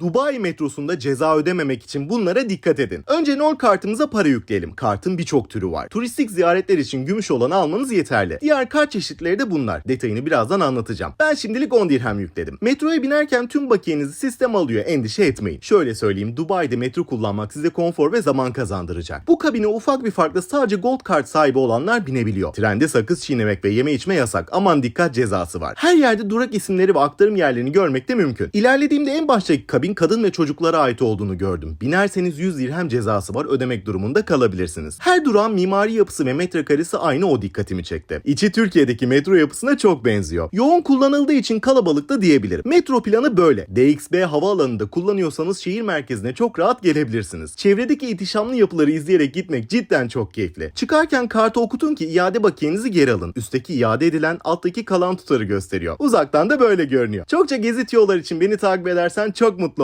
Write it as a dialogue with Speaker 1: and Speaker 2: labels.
Speaker 1: Dubai metrosunda ceza ödememek için bunlara dikkat edin. Önce nol kartımıza para yükleyelim. Kartın birçok türü var. Turistik ziyaretler için gümüş olanı almanız yeterli. Diğer kart çeşitleri de bunlar. Detayını birazdan anlatacağım. Ben şimdilik 10 dirhem yükledim. Metroya binerken tüm bakiyenizi sistem alıyor. Endişe etmeyin. Şöyle söyleyeyim. Dubai'de metro kullanmak size konfor ve zaman kazandıracak. Bu kabine ufak bir farkla sadece gold kart sahibi olanlar binebiliyor. Trende sakız çiğnemek ve yeme içme yasak. Aman dikkat cezası var. Her yerde durak isimleri ve aktarım yerlerini görmek de mümkün. İlerlediğimde en baştaki kabin kadın ve çocuklara ait olduğunu gördüm. Binerseniz 100 dirhem cezası var. Ödemek durumunda kalabilirsiniz. Her durağın mimari yapısı ve metrekaresi aynı o dikkatimi çekti. İçi Türkiye'deki metro yapısına çok benziyor. Yoğun kullanıldığı için kalabalık da diyebilirim. Metro planı böyle. DXB havaalanında kullanıyorsanız şehir merkezine çok rahat gelebilirsiniz. Çevredeki ihtişamlı yapıları izleyerek gitmek cidden çok keyifli. Çıkarken kartı okutun ki iade bakiyenizi geri alın. Üstteki iade edilen alttaki kalan tutarı gösteriyor. Uzaktan da böyle görünüyor. Çokça gezi tiyolar için beni takip edersen çok mutlu